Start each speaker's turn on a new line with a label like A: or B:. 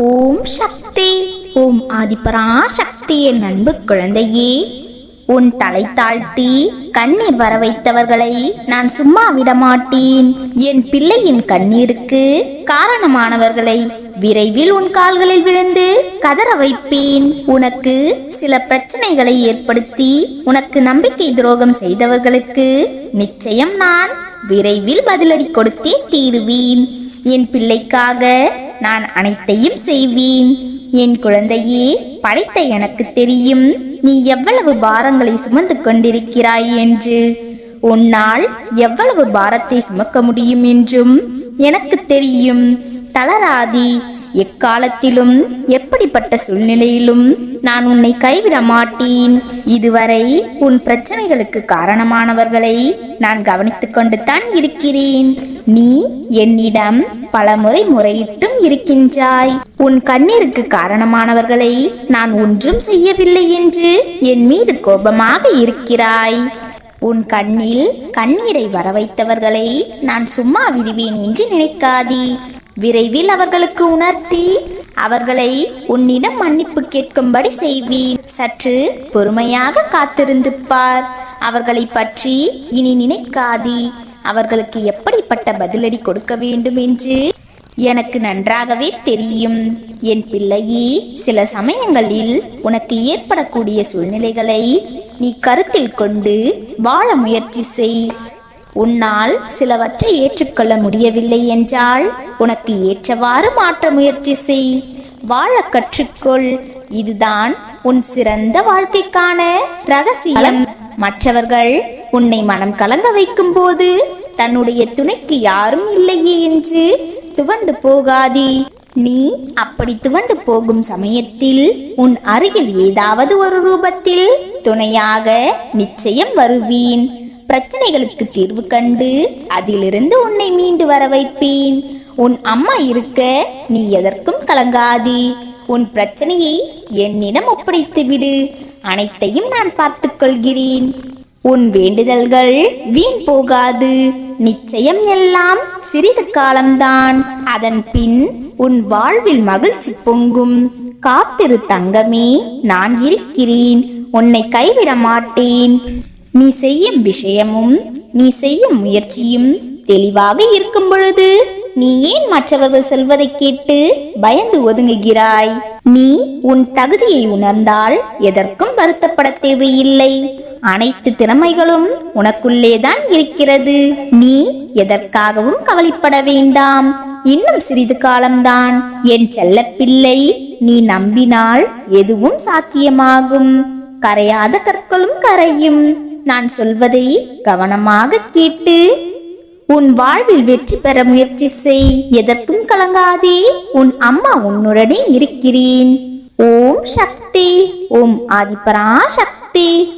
A: ஓம் சக்தி. ஓம் ஆதிபராசக்தி என் அன்பு குழந்தையே. உன் தலை தாழ்த்தி கண்ணீர் வர வைத்தவர்களை நான் சும்மா விடமாட்டேன் என் பிள்ளையின் கண்ணீருக்கு காரணமானவர்களை விரைவில் உன் கால்களில் விழுந்து கதற வைப்பேன். உனக்கு சில பிரச்சனைகளை ஏற்படுத்தி உனக்கு நம்பிக்கை துரோகம் செய்தவர்களுக்கு நிச்சயம் நான் விரைவில் பதிலடி கொடுத்தே தீருவேன். என் பிள்ளைக்காக நான் அனைத்தையும் செய்வேன். என் குழந்தையே படைத்த எனக்கு தெரியும். நீ எவ்வளவு பாரங்களை சுமந்து கொண்டிருக்கிறாய் என்று. உன்னால் எவ்வளவு பாரத்தை சுமக்க முடியும் என்றும் எனக்கு தெரியும். தளராதி எக்காலத்திலும் எப்படிப்பட்ட சூழ்நிலையிலும் நான் உன்னை கைவிட மாட்டேன். இதுவரை உன் பிரச்சனைகளுக்கு காரணமானவர்களை நான் கவனித்துக் கொண்டு தான் இருக்கிறேன். நீ என்னிடம் பலமுறை முறையிட்டும் இருக்கின்றாய். உன் கண்ணீருக்கு காரணமானவர்களை நான் ஒன்றும் செய்யவில்லை என்று என் மீது கோபமாக இருக்கிறாய். உன் கண்ணில் கண்ணீரை வர வைத்தவர்களை நான் சும்மா விடுவேன் என்று நினைக்காதி. விரைவில் அவர்களுக்கு உணர்த்தி அவர்களை உன்னிடம் மன்னிப்பு கேட்கும்படி செய்வேன். சற்று பொறுமையாக காத்திருந்து பார் அவர்களை பற்றி இனி நினைக்காதி. அவர்களுக்கு எப்படிப்பட்ட பதிலடி கொடுக்க வேண்டும் என்று? எனக்கு நன்றாகவே தெரியும். என் பிள்ளையே சில சமயங்களில் உனக்கு ஏற்படக்கூடிய சூழ்நிலைகளை நீ கருத்தில் கொண்டு வாழ முயற்சி செய். உன்னால் சிலவற்றை ஏற்றுக்கொள்ள முடியவில்லை என்றால் உனக்கு ஏற்றவாறு மாற்ற முயற்சி செய். வாழ கற்றுக்கொள். இதுதான் உன் சிறந்த வாழ்க்கைக்கான ரகசியம். மற்றவர்கள் உன்னை மனம் கலங்க வைக்கும் போது தன்னுடைய துணைக்கு யாரும் இல்லையே என்று துவண்டு போகாதே. நீ அப்படி துவண்டு போகும் சமயத்தில் உன் அருகில் ஏதாவது ஒரு ரூபத்தில் துணையாக நிச்சயம் வருவேன். பிரச்சனைகளுக்கு தீர்வு கண்டு அதிலிருந்து உன்னை மீண்டு வர வைப்பேன். உன் அம்மா இருக்க நீ எதற்கும் கலங்காதே. உன் பிரச்சனையை என்னிடம் ஒப்படைத்து விடு அனைத்தையும் நான் பார்த்துக்கொள்கிறேன். உன் வேண்டுதல்கள் வீண் போகாது. நிச்சயம் எல்லாம் சிறிது காலம்தான். அதன் பின் உன் வாழ்வில் மகிழ்ச்சி பொங்கும். காத்திரு தங்கமே நான் இருக்கிறேன். உன்னை கைவிட மாட்டேன். நீ செய்யும் விஷயமும் நீ செய்யும் முயற்சியும் தெளிவாக இருக்கும் பொழுது நீ ஏன் மற்றவர்கள் சொல்வதை கேட்டு பயந்து ஒதுங்குகிறாய்? நீ உன் தகுதியை உணர்ந்தால் எதற்கும் வருத்தப்பட தேவையில்லை. அனைத்து திறமைகளும் உனக்குள்ளேதான் இருக்கிறது. நீ எதற்காகவும் கவலைப்பட வேண்டாம். இன்னும் சிறிது காலம்தான். என் செல்லப்பிள்ளை நீ நம்பினால் எதுவும் சாத்தியமாகும். கரையாத கற்களும் கரையும். நான் சொல்வதை கவனமாக கேட்டு உன் வாழ்வில் வெற்றி பெற முயற்சி செய். எதற்கும் கலங்காதே. உன் அம்மா உன்னுடனே இருக்கிறேன். ஓம் சக்தி. ஓம் ஆதிபரா சக்தி